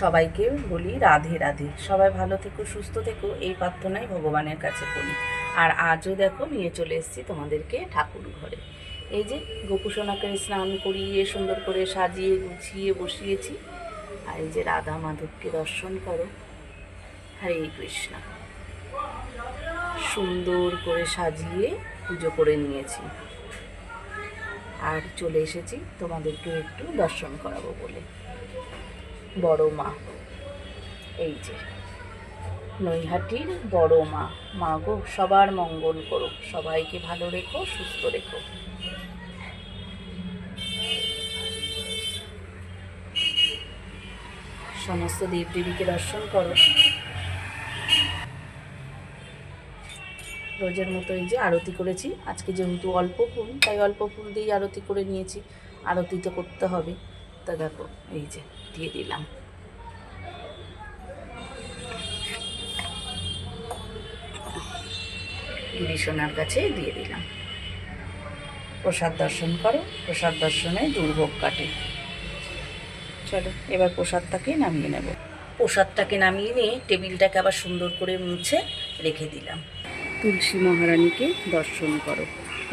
সবাইকে বলি রাধে রাধে। সবাই ভালো থেকো, সুস্থ থেকো, এই প্রার্থনাই ভগবানের কাছে করি। আর আজও দেখো নিয়ে চলে এসেছি তোমাদেরকে ঠাকুর ঘরে। এই যে গোপুসোনাকে স্নান করিয়ে, সুন্দর করে সাজিয়ে, গুছিয়ে বসিয়েছি। আর এই যে রাধা মাধবকে দর্শন করো। হরে কৃষ্ণ। সুন্দর করে সাজিয়ে পুজো করে নিয়েছি। আর চলে এসেছি তোমাদেরকে একটু দর্শন করাবো বলে। বড় মা। এই যে, নৈহাটির বড় মা। মা গো, সবার মঙ্গল করো। সবাইকে ভালো রেখো, সুস্থ রেখো। সমস্ত দেবদেবীকে দর্শন করো। রোজের মতো এই যে আরতি করেছি। আজকে যেহেতু অল্প ফুল, তাই অল্প ফুল দিয়েই আরতি করে নিয়েছি। আরতি তো করতে হবে। তা দেখো, এই যে, দিয়ে দিলাম। গিরিশোনার কাছে দিয়ে দিলাম। প্রসাদ দর্শন করো, প্রসাদ দর্শনে দুর্ভোগ কাটে। চলো, এবার প্রসাদটাকে নামিয়ে নেব। প্রসাদটাকে নামিয়ে নিয়ে টেবিলটাকে আবার সুন্দর করে মুছে রেখে দিলাম। তুলসী মহারানীকে দর্শন করো।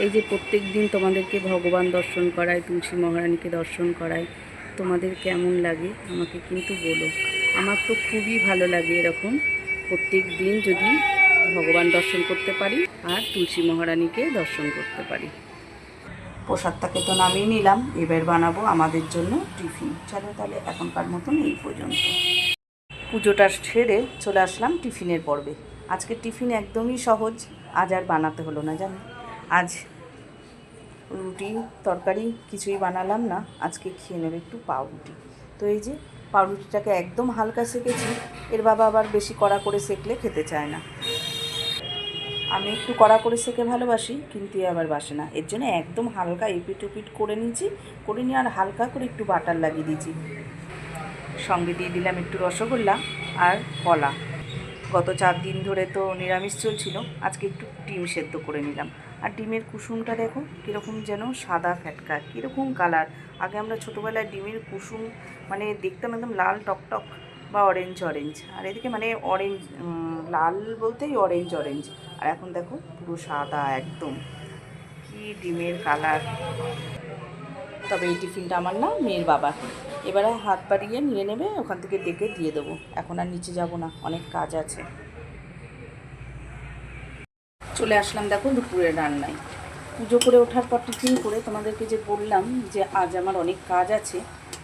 এই যে প্রত্যেক দিন তোমাদেরকে ভগবান দর্শন করায়, তুলসী মহারানীকে দর্শন করায় তোমাদের কেমন লাগে আমাকে কিন্তু বলো। আমার তো খুবই ভালো লাগে এরকম। প্রত্যেক দিন যদি ভগবান দর্শন করতে পারি আর তুলসী মহারানীকে দর্শন করতে পারি। প্রসাদটাকে তো নামিয়ে নিলাম, এবার বানাবো আমাদের জন্য টিফিন। চলো তাহলে এখনকার মতন এই পর্যন্ত। পুজোটা সেরে চলে আসলাম টিফিনের পর্বে। আজকে টিফিন একদমই সহজ, আজ আর বানাতে হলো না, জানো? আজ রুটি, তরকারি কিছুই বানালাম না। আজকে খেয়ে নেবে একটু পাউরুটি। তো এই যে পাউরুটিটাকে একদম হালকা সেকেছি, এর বাবা আবার বেশি কড়া করে সেকলে খেতে চায় না। আমি একটু কড়া করে সেকে ভালোবাসি, কিন্তু আবার বাসে না। এর জন্য একদম হালকা এপিট উপিট করে নিয়েছি, করে নিয়ে আর হালকা করে একটু বাটার লাগিয়ে দিয়েছি। সঙ্গে দিয়ে দিলাম একটু রসগোল্লা আর কলা। গত চার দিন ধরে তো নিরামিষ চলছিল, আজকে একটু ডিম সেদ্ধ করে নিলাম। আর ডিমের কুসুমটা দেখো, কীরকম যেন সাদা ফ্যাটকা, কীরকম কালার আগে আমরা ছোটোবেলায় ডিমের কুসুম মানে দেখতাম একদম লাল টকটক বা অরেঞ্জ অরেঞ্জ আর এদিকে মানে অরেঞ্জ লাল বলতেই অরেঞ্জ অরেঞ্জ আর এখন দেখো, পুরো সাদা একদম। কি ডিমের কালার তবে এই টিফিনটা আমার না, মেয়ের বাবা এবারে হাত বাড়িয়ে নিয়ে নেবে, ওখান থেকে ডেকে দিয়ে দেবো। এখন আর নিচে যাব না, অনেক কাজ আছে। চলে আসলাম দেখো দুপুরের রান্নায়। পুজো করে ওঠার পর টিফিন করে তোমাদেরকে যে বললাম যে আজ আমার অনেক কাজ আছে,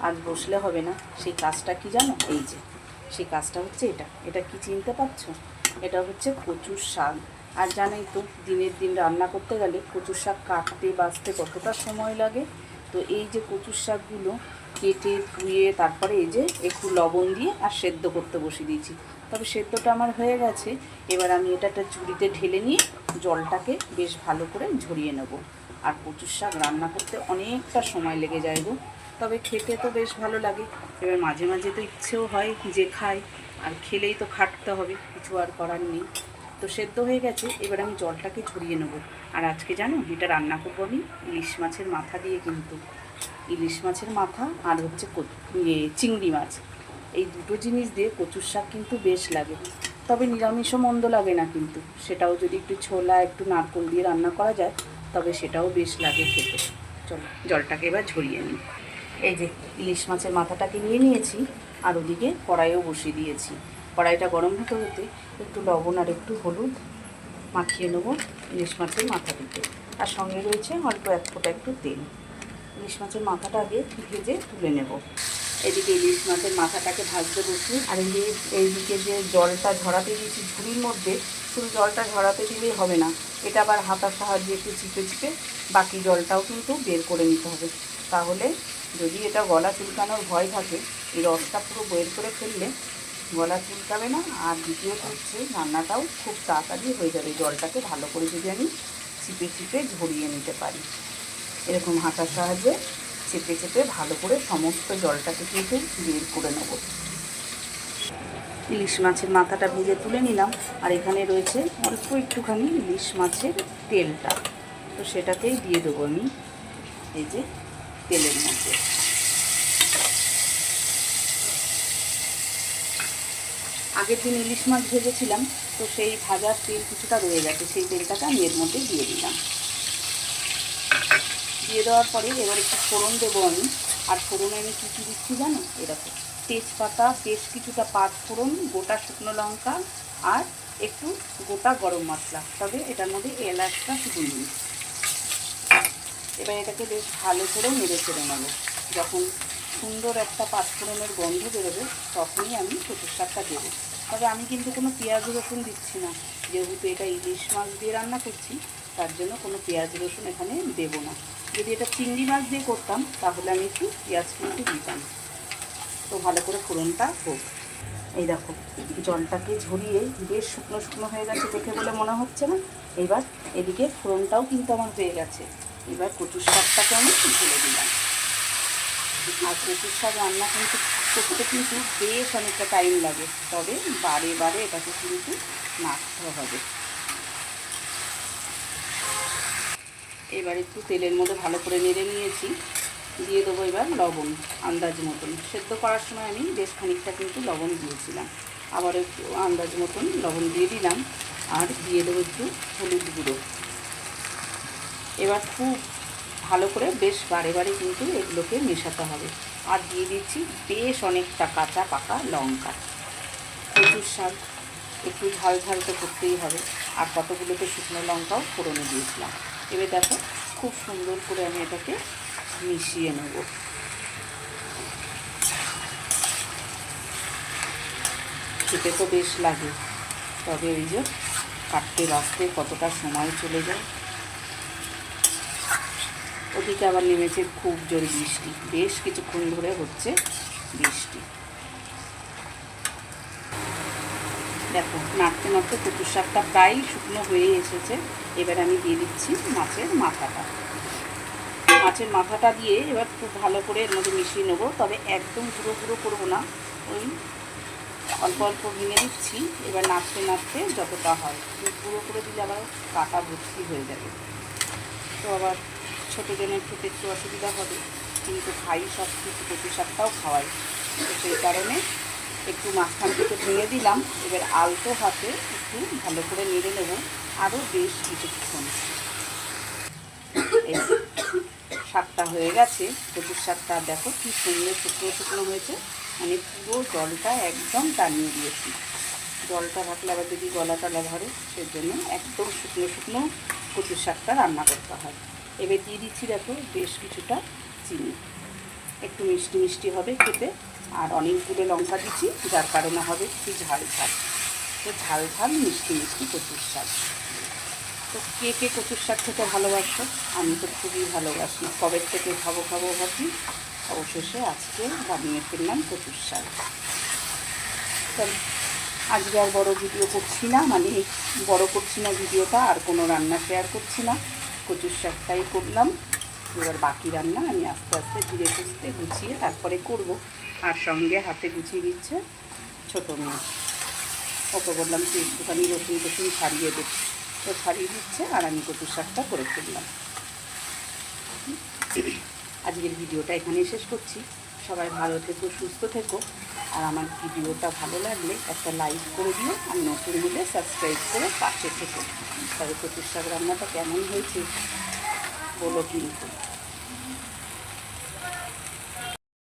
আজ বসলে হবে না, সেই কাজটা কি জানো? এই যে, সেই কাজটা হচ্ছে এটা। এটা কি চিনতে পারছ? এটা হচ্ছে কচুর শাক। আর জানোই তো, দিনের দিন রান্না করতে গেলে কচুর শাক কাটতে বাছতে কতটা সময় লাগে। তো এই যে কচুর শাকগুলো কেটে ধুয়ে তারপরে এই যে একটু লবণ দিয়ে আর সেদ্ধ করতে বসিয়ে দিয়েছি। তবে সেদ্ধটা আমার হয়ে গেছে। এবার আমি এটা একটা ঝুড়িতে ঢেলে নিয়ে জলটাকে বেশ ভালো করে ঝরিয়ে নেব। আর কচুর শাক রান্না করতে অনেকটা সময় লেগে যায় গো। তবে খেতে তো বেশ ভালো লাগে। এবার মাঝে মাঝে তো ইচ্ছেও হয় যে খাই। আর খেলেই তো খাটতে হবে, কিছু আর করার নেই। তো সেদ্ধ হয়ে গেছে, এবার আমি জলটাকে ঝরিয়ে নেব। আর আজকে জানো, এটা রান্না করব আমি ইলিশ মাছের মাথা দিয়ে কিন্তু। ইলিশ মাছের মাথা আর হচ্ছে ইয়ে চিংড়ি মাছ। এই দুটো জিনিস দিয়ে কচুর শাক কিন্তু বেশ লাগে। তবে নিরামিষও মন্দ লাগে না কিন্তু। সেটাও যদি একটু ছোলা, একটু নারকোল দিয়ে রান্না করা যায়, তবে সেটাও বেশ লাগে খেতে। চলো, জলটাকে এবার ঝরিয়ে নিই। এই যে ইলিশ মাছের মাথাটাকে নিয়ে নিয়েছি, আর ওদিকে কড়াইও বসিয়ে দিয়েছি। কড়াইটা গরম হতে হতে একটু লবণ আর একটু হলুদ মাখিয়ে নেব ইলিশ মাছের মাথাটিতে আর সঙ্গে রয়েছে অল্প এক ফোঁটা একটু তেল। ইলিশ মাছের মাথাটা আগে ভেজে তুলে নেব। এদিকে ইলিশ মাছের মাথাটাকে ভাজতে বসি আর এই এইদিকে যে জলটা ঝরাতে দিয়েছি ঝুড়ির মধ্যে, শুধু জলটা ঝরাতে দিলেই হবে না। এটা আবার হাতার সাহায্যে একটু চিপে চিপে বাকি জলটাও কিন্তু বের করে নিতে হবে। তাহলে যদি এটা গলা চুলকানোর ভয় থাকে, এই রসটা পুরো বের করে ফেললে গলা চুলকাবে না। আর দ্বিতীয়ত হচ্ছে রান্নাটাও খুব তাড়াতাড়ি হয়ে যাবে। জলটাকে ভালো করে যদি আমি চিপে চিপে ঝরিয়ে নিতে পারি। এরকম হাতার সাহায্যে চেপে চেপে ভালো করে সমস্ত জলটাকে কিন্তু বের করে নেব। ইলিশ মাছের মাথাটা ভেজে তুলে নিলাম। আর এখানে রয়েছে অল্প একটুখানি ইলিশ মাছের তেলটা। তো সেটাকেই দিয়ে দেবো আমি এই যে তেলের মধ্যে। আগের দিন ইলিশ মাছ ভেজেছিলাম, তো সেই ভাজার তেল কিছুটা রয়ে গেছে, সেই তেলটাকে আমি এর মধ্যে দিয়ে দিলাম। দিয়ে দেওয়ার পরে এবার একটু ফোড়ন দেবো আমি। আর ফোড়নে আমি কী কী দিচ্ছি জানো? এরকম তেজপাতা, বেশ কিছুটা পাঁচ ফোড়ন, গোটা শুকনো লঙ্কা আর একটু গোটা গরম মশলা। তবে এটার মধ্যে এলাচটা শুধু নিই। এবার এটাকে বেশ ভালো করে নেড়ে চেড়ে নেব। যখন সুন্দর একটা পাঁচফোড়নের গন্ধ বেরোবে, তখনই আমি কচুর শাকটা দেবো। তবে আমি কিন্তু কোনো পেঁয়াজ রসুন দিচ্ছি না। যেহেতু এটা ইলিশ মাছ দিয়ে রান্না করছি তার জন্য কোনো পেঁয়াজ রসুন এখানে দেবো না। যদি এটা চিংড়ি মাছ দিয়ে করতাম, তাহলে আমি একটু পেঁয়াজ কিন্তু দিতাম। তো ভালো করে ফোড়নটা হোক। এই দেখো, জলটাকে ঝরিয়ে বেশ শুকনো শুকনো হয়ে গেছে দেখে বলে মনে হচ্ছে না। এবার এদিকে ফোড়নটাও কিন্তু আমার হয়ে গেছে। এবার কচুর শাকটাকে আমি ঢেলে দিলাম। আর কচুর শাক রান্না কিন্তু করতে কিন্তু বেশ অনেকটা টাইম লাগে। তবে বারে বারে এটাকে কিন্তু নাড়তে হবে। এবার একটু তেলের মধ্যে ভালো করে নেড়ে নিয়েছি। দিয়ে দেবো এবার লবণ, আন্দাজ মতন। সেদ্ধ করার সময় আমি বেশ খানিকটা কিন্তু লবণ দিয়েছিলাম। আবার একটু আন্দাজ মতন লবণ দিয়ে দিলাম। আর দিয়ে দেবো একটু হলুদ গুঁড়ো। এবার খুব ভালো করে বেশ বারে বারে কিন্তু এগুলোকে মেশাতে হবে। আর দিয়ে দিচ্ছি বেশ অনেকটা কাঁচা পাকা লঙ্কা। কচুর শাক একটু ঝাল ঝাল তো করতেই হবে। আর কতগুলোতে শুকনো লঙ্কাও ফোড়নে দিয়েছিলাম। এবার দেখো, খুব সুন্দর করে আমি এটাকে মিশিয়ে নেব। খেতে তো বেশ লাগে, তবে ওই যে কাটতে বাঁচতে কতটা সময় চলে যায়। ওদিকে আবার নেমেছে খুব জোরে বৃষ্টি, বেশ কিছুক্ষণ ধরে হচ্ছে বৃষ্টি। দেখো, নাড়তে নাড়তে কচুর শাকটা প্রায় শুকনো হয়ে এসেছে। এবার আমি দিয়ে দিচ্ছি মাছের মাথাটা। মাছের মাথাটা দিয়ে এবার খুব ভালো করে এর মধ্যে মিশিয়ে নেব, তবে একদম পুরো পুরো করব না। ওই অল্প অল্প ভেঙে দিচ্ছি। এবার নাড়তে নাড়তে যতটা হয় পুরো করে দিলে আবার কাটা ভর্তি হয়ে যাবে। তো আবার ছোটো জনের খেতে একটু অসুবিধা হবে, কিন্তু খাই সব কিছু কচু শাকটাও খাওয়াই তো সেই কারণে একটু মাঝখান থেকে ভেঙে দিলাম। এবার আলতো হাতে একটু ভালো করে নেড়ে নেব। আরও বেশ কিছুক্ষণ। শাকটা হয়ে গেছে। কচুর শাকটা দেখো কি সুন্দর শুকনো শুকনো হয়েছে। মানে পুরো জলটা একদম টানিয়ে দিয়েছি। জলটা থাকলে আবার যদি গলা টলা ধরে, সেজন্য একদম শুকনো শুকনো কচুর শাকটা রান্না করতে হয়। এবার দিয়ে দিচ্ছি দেখো বেশ কিছুটা চিনি। একটু মিষ্টি মিষ্টি হবে খেতে। আর অনেকগুলো লঙ্কা দিচ্ছি, যার কারণে হবে একটু ঝাল ঝাল। তো ঝাল ঝাল মিষ্টি মিষ্টি কচুর শাক। তো কে কে কচুর শাক খেতে ভালোবাসো? আমি তো খুবই ভালোবাসি। কবে থেকে খাব খাব ভাবি? অবশেষে আজকে বানিয়ে ফেললাম কচুর শাক। আজকে আর বড় ভিডিও করছি না মানে বড় করছি না ভিডিওটা, আর কোনো রান্না শেয়ার করছি না। কচুর শাকটাই করলাম। এবার বাকি রান্না আমি আস্তে আস্তে ধীরে সুস্থে গুছিয়ে তারপরে করব। আর সঙ্গে হাতে গুছিয়ে দিচ্ছে ছোটো মেয়ে। ওকে বললাম, তুই একটুখানি রসুন টসুন ছাড়িয়ে দে। তো ছাড়িয়ে দিচ্ছে আর আমি কচুর শাকটা করে ফেললাম। আজকের ভিডিওটা এখানে শেষ করছি। সবাই ভালো থেকো, সুস্থ থেকো। আর আমার ভিডিওটা ভালো লাগলে একটা লাইক করে দিও আর নতুন হলে সাবস্ক্রাইব করে পাশে থেকো। তবে শাক রান্নাটা কেমন হয়েছে? বলো কিন্তু